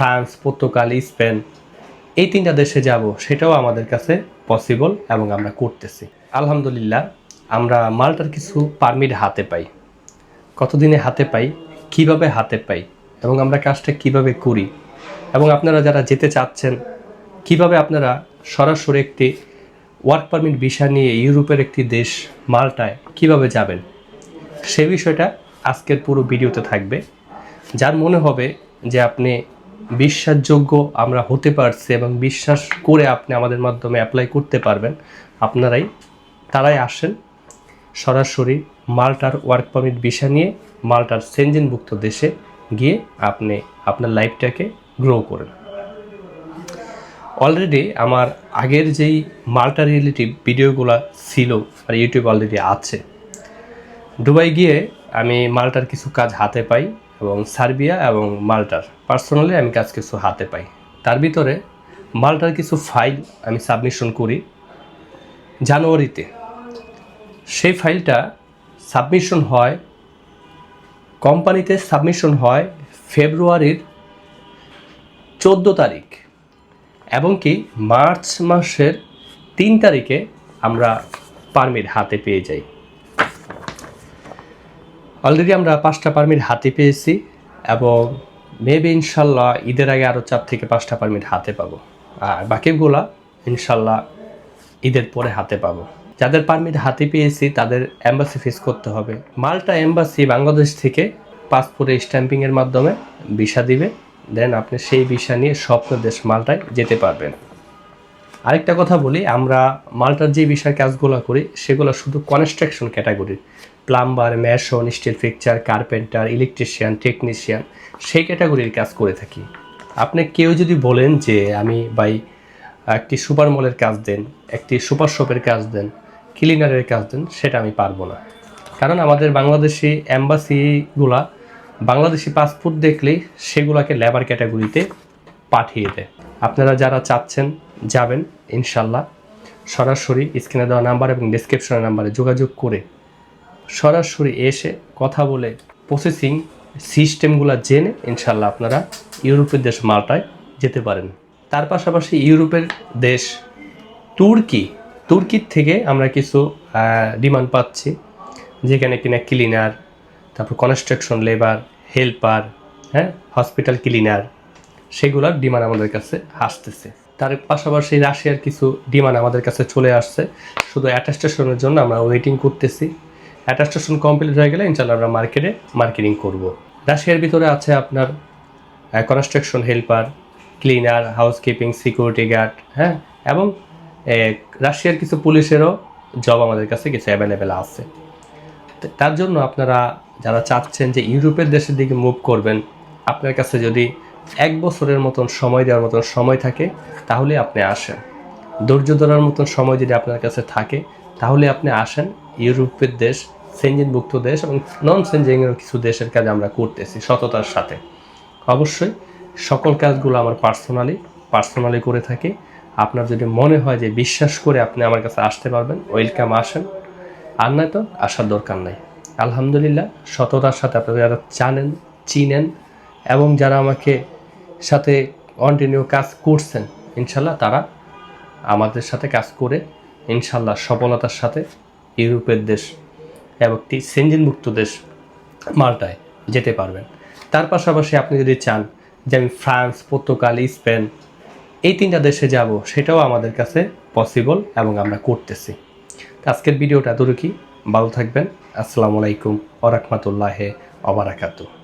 France, Portugal, Spain, এই তিনটা দেশে যাব, সেটাও আমাদের কাছে পসিবল এবং আমরা করতেছি। আলহামদুলিল্লাহ, আমরা মালটার কিছু পারমিট হাতে পাই। কতদিনে হাতে পাই, কীভাবে হাতে পাই, এবং আমরা কাজটা কীভাবে করি, এবং আপনারা যারা যেতে চাচ্ছেন, কীভাবে আপনারা সরাসরি একটি ওয়ার্ক পারমিট ভিসা নিয়ে ইউরোপের একটি দেশ মালটায় কীভাবে যাবেন, সে বিষয়টা আজকের পুরো ভিডিওতে থাকবে। যার মনে হবে যে আপনি বিশ্বাসযোগ্য আমরা হতে পারছি এবং বিশ্বাস করে আপনি আমাদের মাধ্যমে অ্যাপ্লাই করতে পারবেন। আপনারাই, তারাই আসেন, সরাসরি মাল্টার ওয়ার্ক পারমিট ভিসা নিয়ে, মাল্টার সেনজেনভুক্ত দেশে গিয়ে আপনি আপনার লাইফটাকে গ্রো করেন। অলরেডি আমার আগের যেই মাল্টা রিয়েলিটি ভিডিওগুলো ছিল, আর ইউটিউব অলরেডি আছে। দুবাই গিয়ে আমি মাল্টার কিছু কাজ হাতে পাই এবং সার্বিয়া এবং মাল্টার। পার্সোনালি আমি কাজ কিছু হাতে পাই। তার ভিতরে মাল্টার কিছু ফাইল আমি সাবমিশন করি জানুয়ারিতে। সেই ফাইলটা সাবমিশন হয় কোম্পানিতে সাবমিশন হয় ফেব্রুয়ারির চোদ্দ তারিখ এবং কি মার্চ মাসের তিন তারিখে আমরা পারমিট হাতে পেয়ে যাই। অলরেডি আমরা পাঁচটা পারমিট হাতে পেয়েছি এবং মেবি ইনশাল্লাহ ঈদের আগে আরও চার থেকে পাঁচটা পারমিট হাতে পাবো। আর বাকিগুলা ইনশাল্লাহ ঈদের পরে হাতে পাবো। যাদের পারমিট হাতে পেয়েছি তাদের অ্যাম্বাসি ফিস করতে হবে। মালটা এম্বাসি বাংলাদেশ থেকে পাসপোর্টে স্ট্যাম্পিংয়ের মাধ্যমে ভিসা দিবে। দেন আপনি সেই ভিসা নিয়ে স্বপ্ন দেশ মালটায় যেতে পারবেন। আরেকটা কথা বলি, আমরা মালটার যে বিষয় কাজগুলো করি, সেগুলো শুধু কনস্ট্রাকশন ক্যাটাগরির plumber, mason, steel fixture carpenter, electrician, technician, সেই ক্যাটাগরির কাজ করে থাকি। আপনি কেউ যদি বলেন যে আমি বাই একটি সুপার মলের কাজ দেন, একটি সুপার শপের কাজ দেন, ক্লিনারের কাজ দেন, সেটা আমি পারব না। কারণ আমাদের বাংলাদেশি অ্যাম্বাসিগুলা বাংলাদেশি পাসপোর্ট দেখলেই সেগুলোকে লেবার ক্যাটাগরিতে পাঠিয়ে দেয়। আপনারা যারা চাচ্ছেন যাবেন, ইনশাল্লাহ সরাসরি স্ক্রিনে দেওয়া নাম্বার এবং ডিসক্রিপশনের নাম্বারে যোগাযোগ করে সরাসরি এসে কথা বলে প্রসেসিং সিস্টেমগুলো জেনে ইনশাল্লাহ আপনারা ইউরোপের দেশ মাল্টায় যেতে পারেন। তার পাশাপাশি ইউরোপের দেশ তুর্কি, তুর্কির থেকে আমরা কিছু ডিমান্ড পাচ্ছি। যেখানে কিনা ক্লিনার তারপর কনস্ট্রাকশন লেবার হেল্পার হ্যাঁ হসপিটাল ক্লিনার সেগুলোর ডিমান্ড আমাদের কাছে আসতেছে। তার পাশাপাশি রাশিয়ার কিছু ডিমান্ড আমাদের কাছে চলে আসছে। শুধু অ্যাটাস্টেশনের জন্য আমরা ওয়েটিং করতেছি। অ্যাটাস্টেশন কমপ্লিট হয়ে গেলে ইনশাল্লাহ আমরা মার্কেটে মার্কেটিং করব। রাশিয়ার ভিতরে আছে আপনার construction helper cleaner housekeeping security guard হ্যাঁ? এবং রাশিয়ার কিছু পুলিশেরও জব আমাদের কাছে কিছু অ্যাভেলেবেল আছে। তার জন্য আপনারা যারা চাচ্ছেন যে ইউরোপের দেশের দিকে মুভ করবেন, আপনার কাছে যদি এক বছরের মতন সময় দেওয়ার মতন সময় থাকে, তাহলে আপনি আসেন। ধৈর্য মতন সময় যদি আপনার কাছে থাকে, তাহলে আপনি আসেন ইউরোপের দেশ সেঞ্জিনভুক্ত দেশ এবং নন সেঞ্জিনের কিছু দেশের কাজ আমরা করতেছি সততার সাথে। অবশ্যই সকল কাজগুলো আমার পার্সোনালি পার্সোনালি করে থাকি। আপনার যদি মনে হয় যে বিশ্বাস করে আপনি আমার কাছে আসতে পারবেন, ওয়েলকাম আসেন। আর নয় তো, আসার দরকার নাই। আলহামদুলিল্লাহ, সততার সাথে আপনারা যারা জানেন, চিনেন এবং যারা আমাকে সাথে কন্টিনিউ কাজ করছেন, ইনশাল্লাহ তারা আমাদের সাথে কাজ করে ইনশাল্লাহ সফলতার সাথে ইউরোপের দেশ এবং একটি সেঞ্জিনমুক্ত দেশ মাল্টায় যেতে পারবেন। তার পাশাপাশি আপনি যদি চান যে আমি ফ্রান্স, পর্তুগাল, স্পেন এই তিনটা দেশে যাব, সেটাও আমাদের কাছে পসিবল এবং আমরা করতেছি। আজকের ভিডিওটা এতটুকুই। ভালো থাকবেন। আসসালামু আলাইকুম ওরহমতুল্লাহে অবরাকাতু